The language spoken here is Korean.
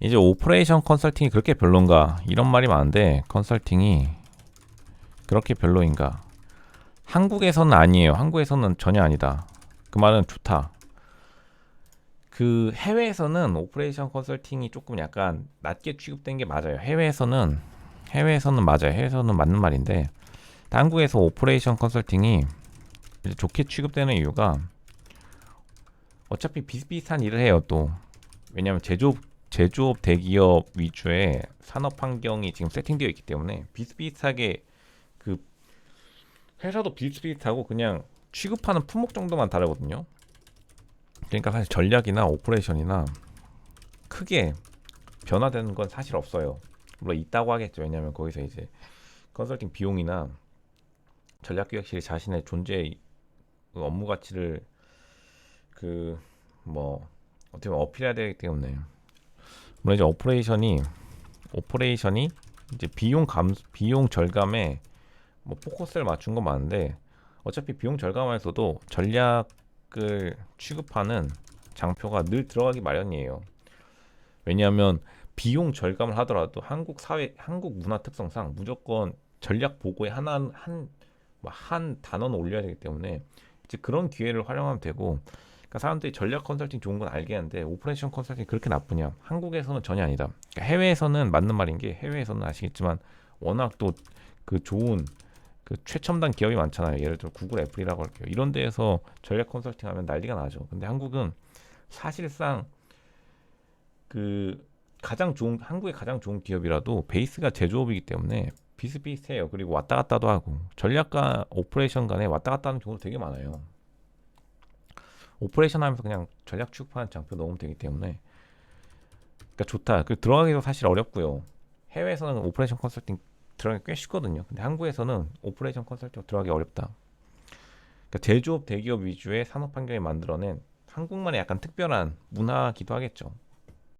이제 오퍼레이션 컨설팅이 그렇게 별론가? 이런 말이 많은데 컨설팅이 그렇게 별로인가? 한국에서는 아니에요. 한국에서는 전혀 아니다. 그 말은 좋다. 그 해외에서는 오퍼레이션 컨설팅이 조금 약간 낮게 취급된 게 맞아요. 해외에서는 해외에서는 맞아요. 해외에서는 맞는 말인데 한국에서 오퍼레이션 컨설팅이 좋게 취급되는 이유가 어차피 비슷비슷한 일을 해요 또. 왜냐하면 제조업 제조업 대기업 위주의 산업 환경이 지금 세팅되어 있기 때문에 비슷비슷하게 그 회사도 비슷비슷하고 그냥 취급하는 품목 정도만 다르거든요. 그러니까 사실 전략이나 오퍼레이션이나 크게 변화되는 건 사실 없어요. 물론 있다고 하겠죠. 왜냐하면 거기서 이제 컨설팅 비용이나 전략기획실이 자신의 존재 그 업무 가치를 그 뭐 어떻게 보면 어필해야 되기 때문에 물론 이제 오퍼레이션이 오퍼레이션이 이제 비용 감 비용 절감에 뭐 포커스를 맞춘 건 맞는데 어차피 비용 절감에서도 전략을 취급하는 장표가 늘 들어가기 마련이에요. 왜냐하면 비용 절감을 하더라도 한국 사회 한국 문화 특성상 무조건 전략 보고에 하나 한한 뭐 한 단어는 올려야 되기 때문에 이제 그런 기회를 활용하면 되고 그러니까 사람들이 전략 컨설팅 좋은 건 알겠는데 오퍼레이션 컨설팅 그렇게 나쁘냐? 한국에서는 전혀 아니다. 그러니까 해외에서는 맞는 말인 게 해외에서는 아시겠지만 워낙 또 그 좋은 그 최첨단 기업이 많잖아요. 예를 들어 구글, 애플이라고 할게요. 이런 데에서 전략 컨설팅 하면 난리가 나죠. 근데 한국은 사실상 그 가장 좋은 한국의 가장 좋은 기업이라도 베이스가 제조업이기 때문에 비슷비슷해요. 그리고 왔다 갔다도 하고 전략과 오퍼레이션 간에 왔다 갔다 하는 경우도 되게 많아요. 오퍼레이션 하면서 그냥 전략 취급하는 장표 넣으면 되기 때문에 그러니까 좋다. 그 들어가기도 사실 어렵고요. 해외에서는 오퍼레이션 컨설팅 들어가기 꽤 쉽거든요. 근데 한국에서는 오퍼레이션 컨설팅 들어가기 어렵다. 그러니까 제조업 대기업 위주의 산업 환경을 만들어낸 한국만의 약간 특별한 문화기도 하겠죠.